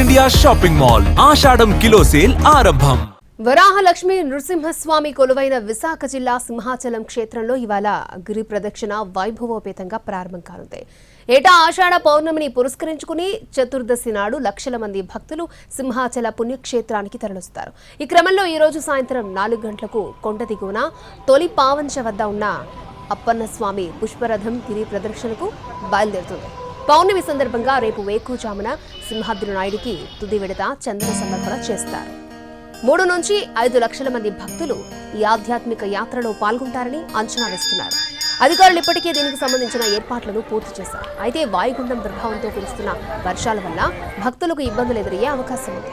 India shopping mall. Ashadham kilo sale ఆరంభం. వరాహలక్ష్మి నృసింహస్వామి కొలువైన విశాఖ జిల్లా సింహాచలం క్షేత్రంలో ఇవాళ గిరి ప్రదక్షిణ వైభవోపేతంగా ప్రారంభం కానుంది. ఏటా ఆషాఢ పౌర్ణమిని పురస్కరించుకుని చతుర్దశి నాడు లక్షల మంది భక్తులు సింహాచల పుణ్యక్షేత్రానికి తరలిస్తారు ఈ క్రమంలో ఈ రోజు సాయంత్రం నాలుగు గంటలకు కొండ దిగువన తొలి పావంచ వద్ద ఉన్న అప్పన్న స్వామి పుష్పరథం గిరి ప్రదక్షిణకు బయలుదేరుతుంది. పౌర్ణమి సందర్భంగా రేపు వేకుజామున సింహాద్రి నాయుడికి తుది విడత చంద్ర సమర్పణ చేస్తారు. మూడు నుంచి ఐదు లక్షల మంది భక్తులు ఈ ఆధ్యాత్మిక యాత్రలో పాల్గొంటారని అంచనా వేస్తున్నారు. అధికారులు ఇప్పటికే దీనికి సంబంధించిన ఏర్పాట్లను పూర్తి చేశారు. అయితే వాయుగుండం ప్రభావంతో కురుస్తున్న వర్షాల వల్ల భక్తులకు ఇబ్బందులు ఎదురయ్యే అవకాశం ఉంది.